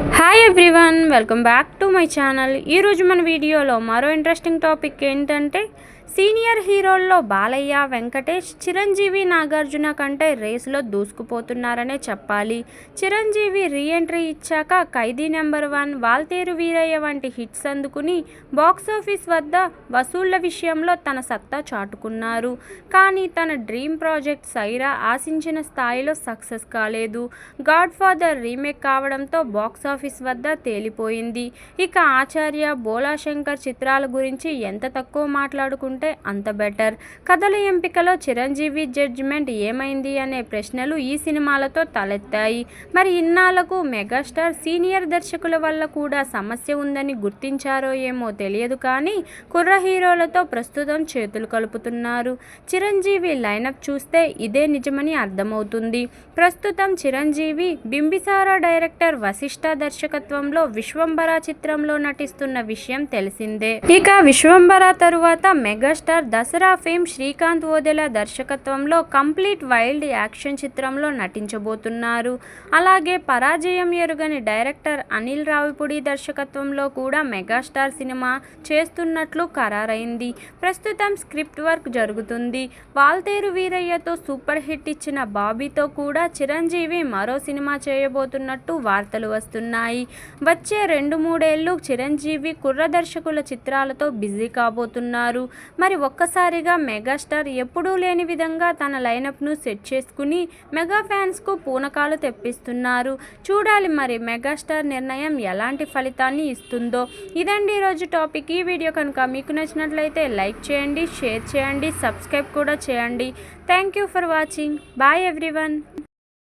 Hi everyone welcome back to my channel ఈరోజు మన వీడియోలో మరో ఇంట్రెస్టింగ్ టాపిక్ ఏంటంటే సీనియర్ హీరోల్లో బాలయ్య వెంకటేష్ చిరంజీవి నాగార్జున కంటే రేసులో దూసుకుపోతున్నారనే చెప్పాలి. చిరంజీవి రీఎంట్రీ ఇచ్చాక ఖైదీ నెంబర్ వన్ వాల్తేరు వీరయ్య వంటి హిట్స్ అందుకుని బాక్సాఫీస్ వద్ద వసూళ్ళ విషయంలో తన సత్తా చాటుకున్నారు. కానీ తన డ్రీమ్ ప్రాజెక్ట్ సైరా ఆశించిన స్థాయిలో సక్సెస్ కాలేదు. గాడ్ ఫాదర్ రీమేక్ కావడంతో బాక్సాఫీస్ వద్ద తేలిపోయింది. ఇక ఆచార్య బోలాశంకర్ చిత్రాల గురించి ఎంత తక్కువ మాట్లాడుకుంటే అంత బెటర్. కథల ఎంపికలో చిరంజీవి జడ్జిమెంట్ ఏమైంది అనే ప్రశ్నలు ఈ సినిమాలతో తలెత్తాయి. మరి ఇన్నాళ్ళకు మెగాస్టార్ సీనియర్ దర్శకుల వల్ల కూడా సమస్య ఉందని గుర్తించారో ఏమో తెలియదు కానీ కుర్ర హీరోలతో ప్రస్తుతం చేతులు కలుపుతున్నారు. చిరంజీవి లైనప్ చూస్తే ఇదే నిజమని అర్థమవుతుంది. ప్రస్తుతం చిరంజీవి బింబిసార డైరెక్టర్ వశిష్ఠ దర్శకత్వంలో విశ్వంబర చిత్రంలో నటిస్తున్న విషయం తెలిసిందే. ఇక విశ్వంబర తరువాత మెగాస్టార్ దసరా ఫేమ్ శ్రీకాంత్ ఓదెల దర్శకత్వంలో కంప్లీట్ వైల్డ్ యాక్షన్ చిత్రంలో నటించబోతున్నారు. అలాగే పరాజయం ఎరుగని డైరెక్టర్ అనిల్ రావిపూడి దర్శకత్వంలో కూడా మెగాస్టార్ సినిమా చేస్తున్నట్లు ఖరారైంది. ప్రస్తుతం స్క్రిప్ట్ వర్క్ జరుగుతుంది. వాల్తేరు వీరయ్యతో సూపర్ హిట్ ఇచ్చిన బాబీతో కూడా చిరంజీవి మరో సినిమా చేయబోతున్నట్టు వార్తలు వస్తున్నాయి. ఉన్నాయి. వచ్చే రెండు మూడేళ్ళు చిరంజీవి కుర్ర దర్శకుల చిత్రాలతో బిజీ కాబోతున్నారు. మరి ఒక్కసారిగా మెగాస్టార్ ఎప్పుడూ లేని విధంగా తన లైనప్ను సెట్ చేసుకుని మెగా ఫ్యాన్స్కు పూనకాలు తెప్పిస్తున్నారు. చూడాలి మరి మెగాస్టార్ నిర్ణయం ఎలాంటి ఫలితాన్ని ఇస్తుందో. ఇదండి ఈరోజు టాపిక్. ఈ వీడియో కనుక మీకు నచ్చినట్లయితే లైక్ చేయండి షేర్ చేయండి సబ్స్క్రైబ్ కూడా చేయండి. Thank you for watching. Bye everyone.